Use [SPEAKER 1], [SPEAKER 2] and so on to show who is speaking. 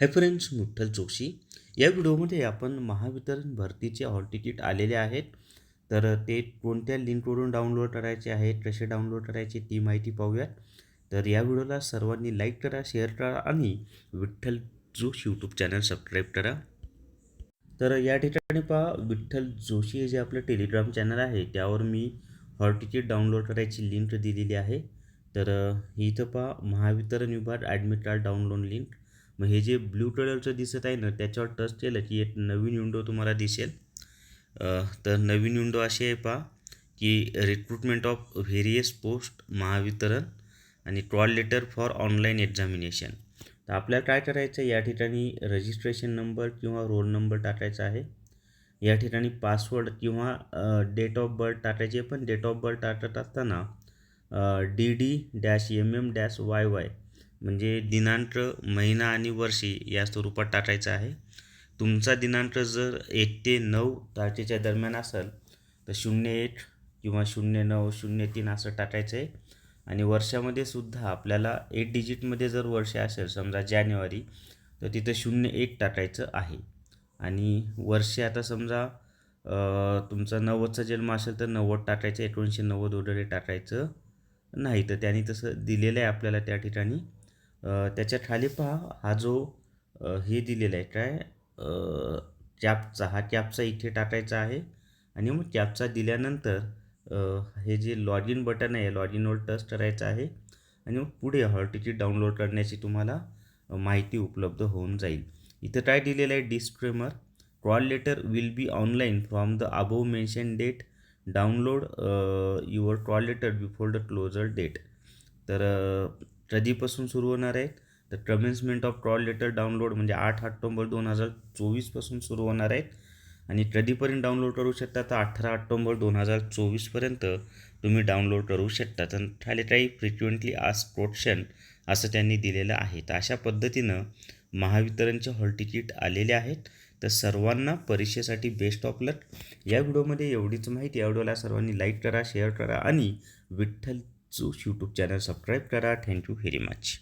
[SPEAKER 1] हे फ्रेंड्स मुठ्ठल जोशी. या व्हिडिओमध्ये आपण महावितरण भरतीचे हॉल तिकीट आलेले आहेत. तर ते कोणत्या लिंकवरून डाउनलोड करायचे आहेत कसे डाउनलोड करायचे ती माहिती पाहूयात. तर या व्हिडिओला सर्वांनी लाईक करा शेअर करा आणि Vitthal Joshi YouTube channel subscribe करा. तर या ठिकाणी पहा विठ्ठल जोशी हे जे आपलं टेलिग्राम चॅनल आहे त्यावर मी हॉल तिकीट डाउनलोड करायची लिंक दिलेली आहे. तर इथं पहा महावितरण विभाग ॲडमिट कार्ड डाउनलोड लिंक मग हे जे ब्ल्यू कलरचं दिसत आहे ना त्याच्यावर टच केलं की एक नवीन विंडो तुम्हाला दिसेल. तर नवीन विंडो अशी आहे पहा की recruitment of various post Mahavitaran आणि call letter for online examination तर आपल्याला काय करायचं आहे या ठिकाणी रजिस्ट्रेशन नंबर किंवा रोल नंबर टाकायचा आहे. या ठिकाणी पासवर्ड किंवा डेट ऑफ बर्थ टाकायची आहे. पण डेट ऑफ बर्थ टाकत असताना D D dash M M dash Y Y म्हणजे दिनांक महिना आणि वर्षी या स्वरूपात टाकायचं आहे. तुमचा दिनांक जर एक ते नऊ तारखेच्या दरम्यान असेल तर शून्य एक किंवा शून्य नऊ शून्य तीन असं टाकायचं आहे आणि वर्षामध्ये सुद्धा आपल्याला एट डिजिटमध्ये जर वर्ष असेल समजा जानेवारी तर तिथं शून्य एक टाकायचं आहे. आणि वर्ष आता समजा तुमचा नव्वदचा जन्म असेल तर नव्वद टाकायचं एकोणीसशे नव्वद वगैरे टाकायचं नाही. तर त्यांनी तसं दिलेलं आहे आपल्याला त्या ठिकाणी. त्याच्याखाली पहा हा जो हे दिलेला आहे काय कॅपचा हा कॅपचा इथे टाकायचा आहे आणि मग कॅपचा दिल्यानंतर हे जे लॉग इन बटन आहे लॉग इनवर टच करायचं आहे आणि मग पुढे हॉल तिकीट डाउनलोड करण्याची तुम्हाला माहिती उपलब्ध होऊन जाईल. इथं काय दिलेलं आहे disclaimer call letter will be online from the above mention date download your call letter before the closure date तर कधीपासून सुरू होणार आहेत तर commencement of troll letter download म्हणजे आठ ऑक्टोंबर दोन हजार चोवीसपासून सुरू होणार आहेत आणि कधीपर्यंत डाउनलोड करू शकता तर अठरा ऑक्टोंबर दोन हजार चोवीसपर्यंत तुम्ही डाउनलोड करू शकता. तर खाली काही फ्रिक्वेंटली आज क्वेश्चन असं त्यांनी दिलेलं आहे. तर अशा पद्धतीनं महावितरणचे हॉल तिकीट आलेले आहेत. तर सर्वांना परीक्षेसाठी बेस्ट ऑफ लक या व्हिडिओमध्ये एवढीच माहिती. या व्हिडिओला सर्वांनी लाईक करा शेअर करा आणि Vitthal Josh YouTube channel subscribe करा थँक्यू व्हेरी मच।